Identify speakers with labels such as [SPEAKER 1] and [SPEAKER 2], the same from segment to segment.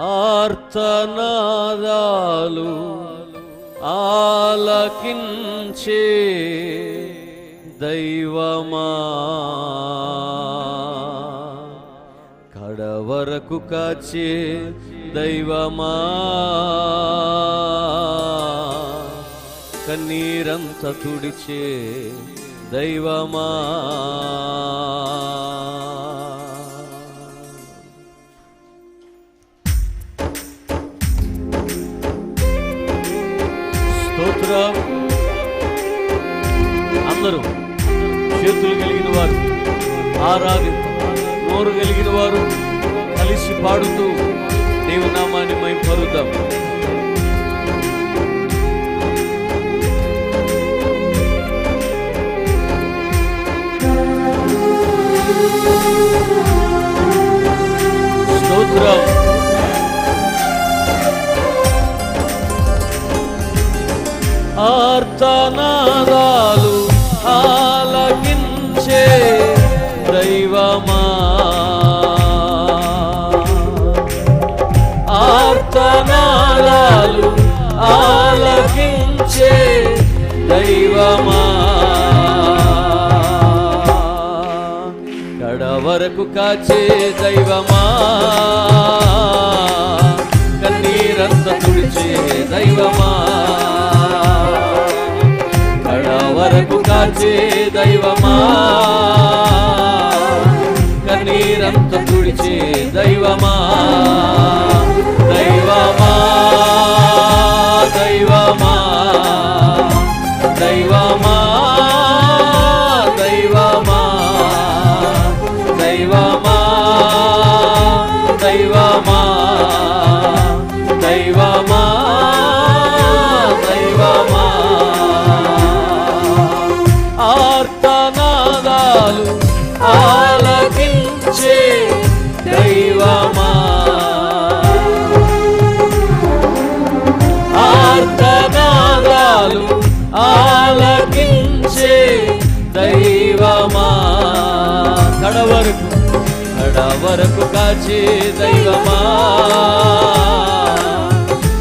[SPEAKER 1] ఆర్తనాదాలు ఆలకించే దైవమా. కడవరకు కాచే దైవమా. కన్నీరంత తుడిచే దైవమా. అందరూ చేతులు కలిగిన వారు ఆరాధి నోరు కలిగిన వారు కలిసి పాడుతూ దేవు మేము పరుద్దాం స్తోత్రం. ఆర్తనాదాలు ఆలకించే దైవమా? ఆర్తనాదాలు ఆలకించే దైవమా? కడ వరకు కాచే దైవమా? కన్నీరంత తుడిచే దైవమా? కడ వరకు కాచే దైవమా? కన్నీరంత తుడిచే దైవమా? దైవమా? దైవమా? కడవరకు కాచి దైవమా?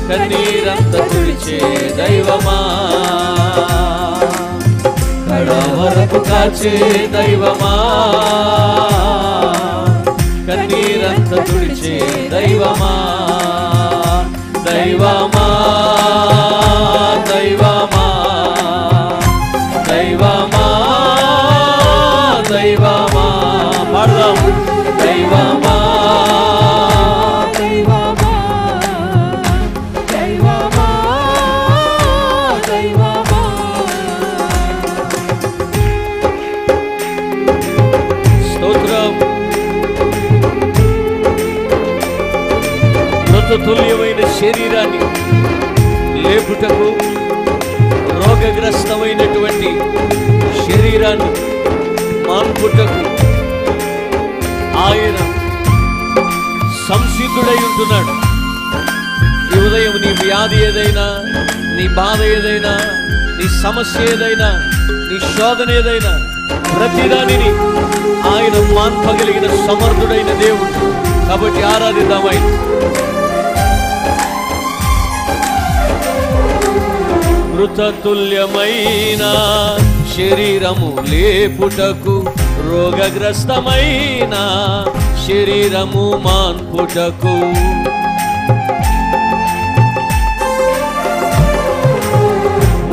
[SPEAKER 1] కన్నీరంత తుడిచే దైవమా? కడవరకు కాచే దైవమా? కన్నీరంత తుడిచే దైవమా? దైవమా? మృతతుల్యమైన శరీరాన్ని లేపుటకు రోగగ్రస్తమైనటువంటి శరీరాన్ని మాన్పుటకు ఆయన సంసిద్ధుడై ఉంటున్నాడు ఈ ఉదయం నీ వ్యాధి ఏదైనా నీ బాధ ఏదైనా నీ సమస్య ఏదైనా నీ శోధన ఏదైనా ప్రతిదానిని ఆయన మాన్పగలిగిన సమర్థుడైన దేవుడు. కాబట్టి ఆరాధిద్దామై మృతతుల్యమైన శరీరము లేపుటకు రోగగ్రస్తమైన శరీరము మాన్పుటకు.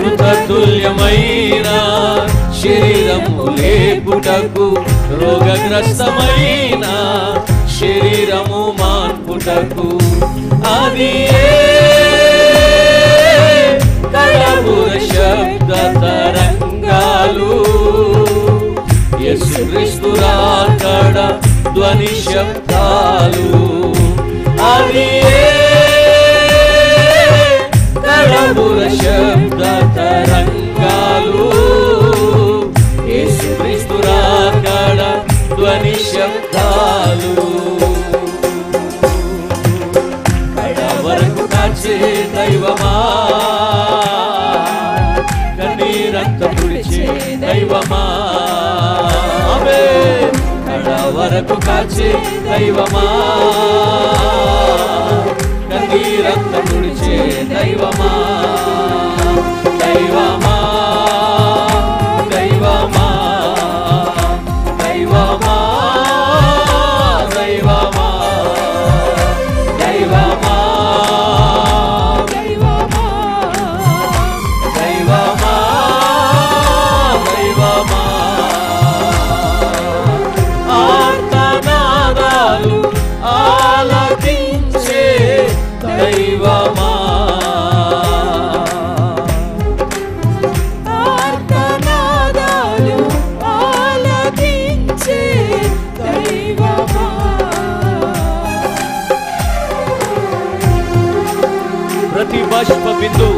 [SPEAKER 1] మృతతుల్యమైన శరీరము లేపుటకు రోగగ్రస్తమైన శరీరము మాన్పుటకు. అది ఏ యుగ తరంగాలు యేసుక్రీస్తురాకడ ధ్వని శబ్దాలు అవి కడముల శబ్ద తరంగ కాచే దైవమా? కన్నీరంత ముడిచే దైవమా? దైవమా? బాష్ప బిందు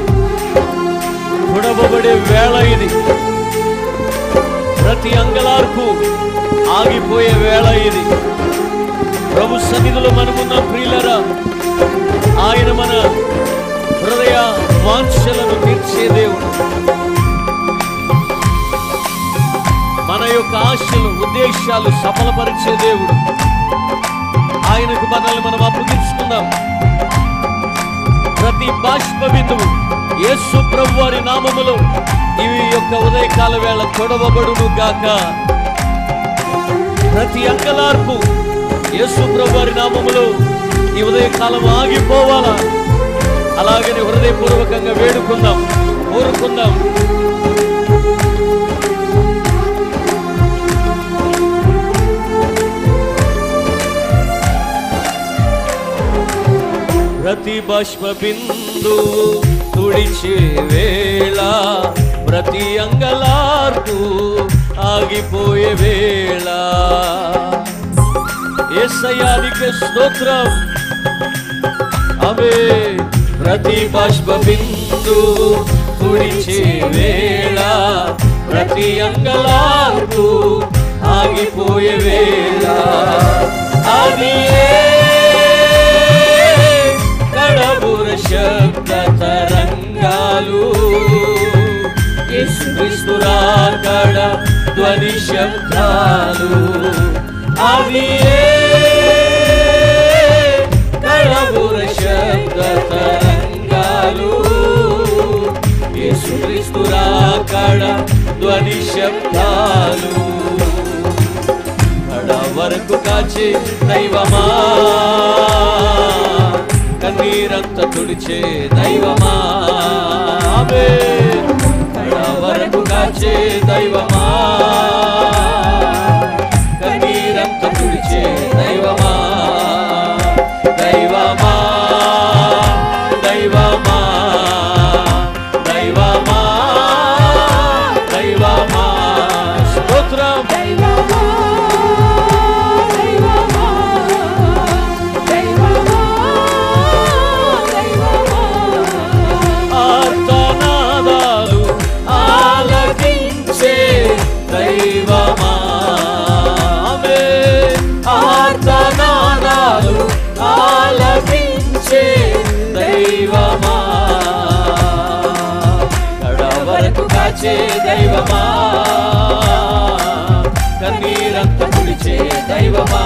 [SPEAKER 1] పుడవబడే వేళ ఇది ప్రతి అంగలార్పు ఆగిపోయే వేళ ఇది ప్రభు సన్నిధిలో మనకున్న ప్రియులరా ఆయన మన హృదయ వాంఛలను తీర్చే దేవుడు. మన యొక్క ఆశలు ఉద్దేశాలు సఫలపరిచే దేవుడు. ఆయనకు మనల్ని మనం అప్పగించుకుందాం. ప్రతి బాష్ప బిందువు యేసు ప్రభు వారి నామములో ఇవి యొక్క ఉదయకాల వేళ తొడవబడును గాక. ప్రతి అంకలార్పు యేసు ప్రభు వారి నామములో ఈ ఉదయకాలం ఆగిపోవాలా? అలాగని హృదయపూర్వకంగా వేడుకుందాం కోరుకుందాం. ప్రతి బాష్ప బిందువు తుడిచే వేళ ప్రతి అంగలార్పు ఆగిపోయే వేళ. ఏసయానికి స్తోత్రం. అవే ప్రతి బాష్ప బిందు తుడిచే వేళ ప్రతి అంగలార్పు ఆగిపోయే వేళ. అది కడబుర పరిశబ్దాలు అవి కడబుర శబ్ద తరంగాలు యేసుక్రీస్తురా కడ ధ్వని శబ్దాలు కడ వరకు కాచే దైవమా? కన్నీరంత తుడిచే దైవమా? ఆమేన్. వరకు కాచే దైవమా? తుడిచే దైవమా? కన్నీరంత పులిచే దైవమా?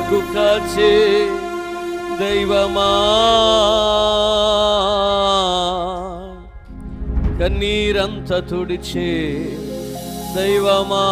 [SPEAKER 1] మనకు కాచే దైవమా? కన్నీరంత తుడిచే దైవమా?